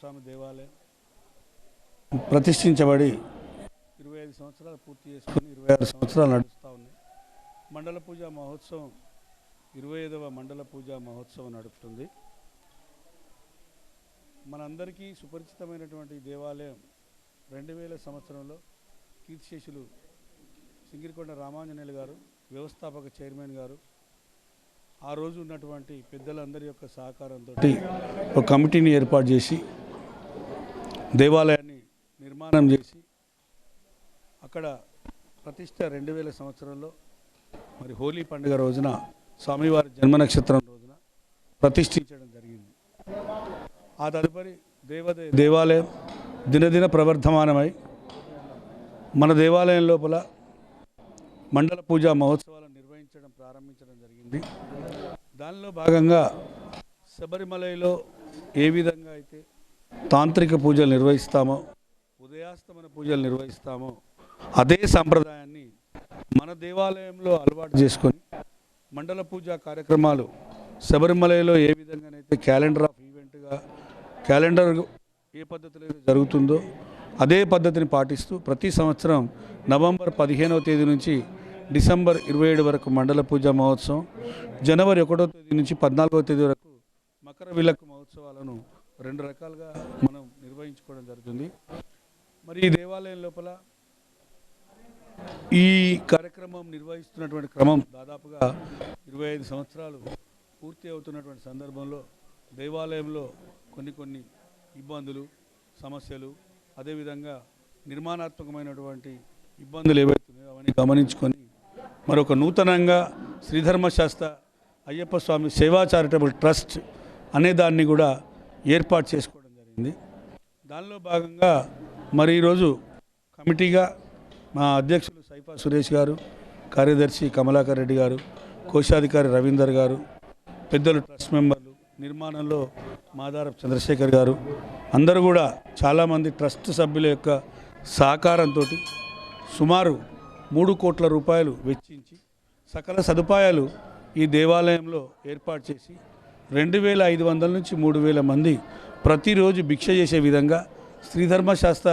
స్వామి దేవాలయం. ప్రతిష్ఠించబడి ఇరవై ఐదు సంవత్సరాలు పూర్తి చేసుకొని ఇరవై ఆరు సంవత్సరాలు నడుస్తూ ఉన్నాయి. మండల పూజ మహోత్సవం ఇరవై ఐదవ మండల పూజ మహోత్సవం నడుపుతుంది. మనందరికీ సుపరిచితమైనటువంటి దేవాలయం రెండు వేల సంవత్సరంలో కీర్తిశేషులు సింగిరికొండ రామాంజనేయులు గారు వ్యవస్థాపక చైర్మన్ గారు ఆ రోజు ఉన్నటువంటి పెద్దలందరి యొక్క సహకారంతో ఒక కమిటీని ఏర్పాటు చేసి దేవాలయాన్ని నిర్మాణం చేసి అక్కడ ప్రతిష్ట రెండు వేల సంవత్సరంలో మరి హోలీ పండుగ రోజున స్వామివారి జన్మ నక్షత్రం రోజున ప్రతిష్ఠించడం జరిగింది. ఆ తదుపరి దేవదే దేవాలయం దినదిన ప్రవర్ధమానమై మన దేవాలయం లోపల మండల పూజా మహోత్సవాలను నిర్వహించడం ప్రారంభించడం జరిగింది. దానిలో భాగంగా శబరిమలలో ఏ విధంగా అయితే తాంత్రిక పూజలు నిర్వహిస్తామో ఉదయాస్తమన పూజలు నిర్వహిస్తామో అదే సంప్రదాయాన్ని మన దేవాలయంలో అలవాటు చేసుకొని మండల పూజా కార్యక్రమాలు శబరిమలలో ఏ విధంగానైతే క్యాలెండర్ ఆఫ్ ఈవెంట్గా క్యాలెండర్ ఏ పద్ధతిలో అయితే జరుగుతుందో అదే పద్ధతిని పాటిస్తూ ప్రతి సంవత్సరం నవంబర్ పదిహేనవ తేదీ నుంచి డిసెంబర్ ఇరవై ఏడు వరకు మండల పూజ మహోత్సవం జనవరి ఒకటో తేదీ నుంచి పద్నాలుగో తేదీ వరకు మకర విలక్కు మహోత్సవాలను రెండు రకాలుగా మనం నిర్వహించుకోవడం జరుగుతుంది. మరి ఈ దేవాలయం లోపల ఈ కార్యక్రమం నిర్వహిస్తున్నటువంటి క్రమం దాదాపుగా ఇరవై ఐదు సంవత్సరాలు పూర్తి అవుతున్నటువంటి సందర్భంలో దేవాలయంలో కొన్ని కొన్ని ఇబ్బందులు సమస్యలు అదేవిధంగా నిర్మాణాత్మకమైనటువంటి ఇబ్బందులు ఏవైతున్నాయో అవన్నీ గమనించుకొని మరొక నూతనంగా శ్రీధర్మశాస్త్ర అయ్యప్ప స్వామి సేవా చారిటబుల్ ట్రస్ట్ అనే దాన్ని కూడా ఏర్పాటు చేసుకోవడం జరిగింది. దానిలో భాగంగా మరి ఈరోజు కమిటీగా మా అధ్యక్షులు సైఫా సురేష్ గారు కార్యదర్శి కమలాకర్ రెడ్డి గారు కోశాధికారి రవీందర్ గారు పెద్దలు ట్రస్ట్ మెంబర్లు నిర్మాణంలో మాదారపు చంద్రశేఖర్ గారు అందరూ కూడా చాలామంది ట్రస్ట్ సభ్యుల యొక్క సహకారంతో సుమారు మూడు కోట్ల రూపాయలు వెచ్చించి సకల సదుపాయాలు ఈ దేవాలయంలో ఏర్పాటు చేసి రెండు వేల ఐదు వందల నుంచి మూడు వేల మంది ప్రతిరోజు భిక్ష చేసే విధంగా శ్రీధర్మశాస్త్ర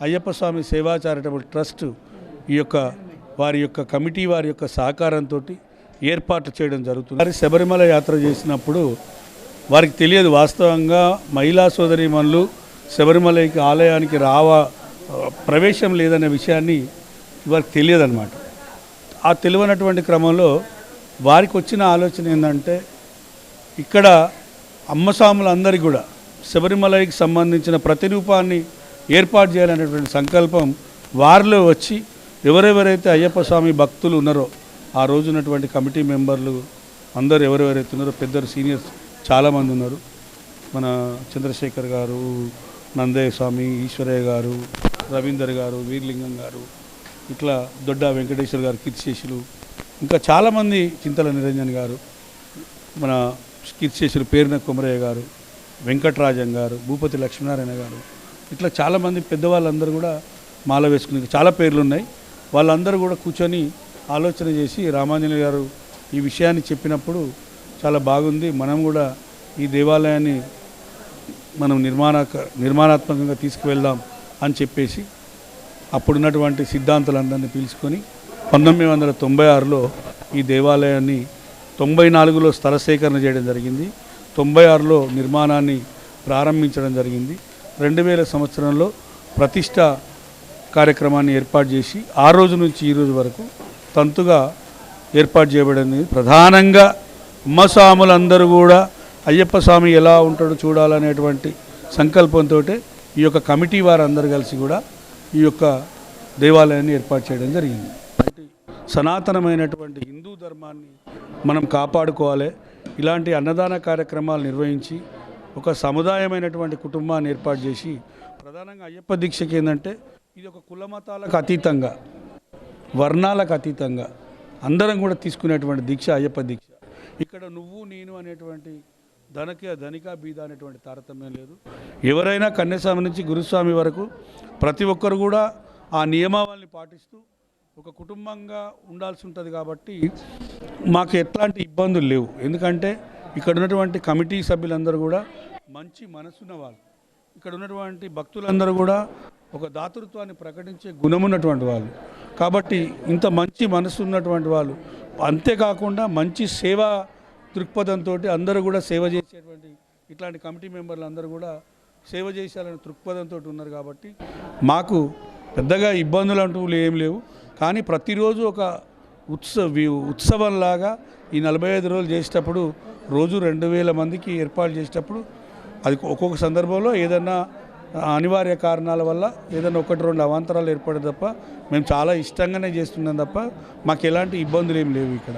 అయ్యప్ప స్వామి సేవా చారిటబుల్ ట్రస్ట్ ఈ యొక్క వారి యొక్క కమిటీ వారి యొక్క సహకారంతో ఏర్పాటు చేయడం జరుగుతుంది. వారి శబరిమల యాత్ర చేసినప్పుడు వారికి తెలియదు వాస్తవంగా మహిళా సోదరిమణులు శబరిమలకి ఆలయానికి రావా ప్రవేశం లేదనే విషయాన్ని వారికి తెలియదన్నమాట. ఆ తెలియనటువంటి క్రమంలో వారికి వచ్చిన ఆలోచన ఏంటంటే ఇక్కడ అమ్మస్వాములందరికీ కూడా శబరిమలకి సంబంధించిన ప్రతిరూపాన్ని ఏర్పాటు చేయాలనేటువంటి సంకల్పం వారిలో వచ్చి ఎవరెవరైతే అయ్యప్ప స్వామి భక్తులు ఉన్నారో ఆ రోజు ఉన్నటువంటి కమిటీ మెంబర్లు అందరూ ఎవరెవరైతే ఉన్నారో పెద్దలు సీనియర్స్ చాలామంది ఉన్నారు. మన చంద్రశేఖర్ గారు నందయ్య స్వామి ఈశ్వరయ్య గారు రవీందర్ గారు వీర్లింగం గారు ఇట్లా దొడ్డ వెంకటేశ్వర గారు కీర్తిశేషులు ఇంకా చాలామంది చింతల నిరంజన్ గారు మన కీర్తిశేషులు పేరున కుమరయ్య గారు వెంకటరాజన్ గారు భూపతి లక్ష్మీనారాయణ గారు ఇట్లా చాలామంది పెద్దవాళ్ళందరూ కూడా మాల వేసుకుని చాలా పేర్లు ఉన్నాయి వాళ్ళందరూ కూడా కూర్చొని ఆలోచన చేసి రామాంజనే గారు ఈ విషయాన్ని చెప్పినప్పుడు చాలా బాగుంది. మనం కూడా ఈ దేవాలయాన్ని మనం నిర్మాణ నిర్మాణాత్మకంగా తీసుకువెళ్దాం అని చెప్పేసి అప్పుడున్నటువంటి సిద్ధాంతులందరినీ పిలుచుకొని పంతొమ్మిది వందల తొంభై ఆరులో ఈ దేవాలయాన్ని తొంభై నాలుగులో స్థల సేకరణ చేయడం జరిగింది. తొంభై ఆరులో నిర్మాణాన్ని ప్రారంభించడం జరిగింది. రెండు వేల సంవత్సరంలో ప్రతిష్ట కార్యక్రమాన్ని ఏర్పాటు చేసి ఆ రోజు నుంచి ఈ రోజు వరకు తంతుగా ఏర్పాటు చేయబడింది. ప్రధానంగా అమ్మస్వాములందరూ కూడా అయ్యప్ప స్వామి ఎలా ఉంటాడో చూడాలనేటువంటి సంకల్పంతో ఈ యొక్క కమిటీ వారందరూ కలిసి కూడా ఈ యొక్క దేవాలయాన్ని ఏర్పాటు చేయడం జరిగింది. సనాతనమైనటువంటి హిందూ ధర్మాన్ని మనం కాపాడుకోవాలి. ఇలాంటి అన్నదాన కార్యక్రమాలు నిర్వహించి ఒక సముదాయమైనటువంటి కుటుంబాన్ని ఏర్పాటు చేసి ప్రధానంగా అయ్యప్ప దీక్షకి ఏంటంటే ఇది ఒక కులమతాలకు అతీతంగా వర్ణాలకు అతీతంగా అందరం కూడా తీసుకునేటువంటి దీక్ష అయ్యప్ప దీక్ష. ఇక్కడ నువ్వు నేను అనేటువంటి ధనక ధనిక బీద అనేటువంటి తారతమ్యం లేదు. ఎవరైనా కన్యాస్వామి నుంచి గురుస్వామి వరకు ప్రతి ఒక్కరు కూడా ఆ నియమావళిని పాటిస్తూ ఒక కుటుంబంగా ఉండాల్సి ఉంటుంది కాబట్టి మాకు ఎట్లాంటి ఇబ్బందులు లేవు. ఎందుకంటే ఇక్కడ ఉన్నటువంటి కమిటీ సభ్యులందరూ కూడా మంచి మనసున్న వాళ్ళు. ఇక్కడ ఉన్నటువంటి భక్తులందరూ కూడా ఒక దాతృత్వాన్ని ప్రకటించే గుణమున్నటువంటి వాళ్ళు. కాబట్టి ఇంత మంచి మనసు ఉన్నటువంటి వాళ్ళు. అంతేకాకుండా మంచి సేవా దృక్పథంతో అందరూ కూడా సేవ చేసేటువంటి ఇట్లాంటి కమిటీ మెంబర్లు అందరూ కూడా సేవ చేసేయాలనే దృక్పథంతో ఉన్నారు కాబట్టి మాకు పెద్దగా ఇబ్బందులు అంటూ ఏం లేవు. కానీ ప్రతిరోజు ఒక ఉత్సవ ఉత్సవంలాగా ఈ నలభై ఐదు రోజులు చేసేటప్పుడు రోజు రెండు వేల మందికి ఏర్పాటు చేసేటప్పుడు అది ఒక్కొక్క సందర్భంలో ఏదన్నా అనివార్య కారణాల వల్ల ఏదైనా ఒకటి రెండు అవాంతరాలు ఏర్పడే తప్ప మేము చాలా ఇష్టంగానే చేస్తున్నాం తప్ప మాకు ఎలాంటి ఇబ్బందులు ఏం లేవు ఇక్కడ.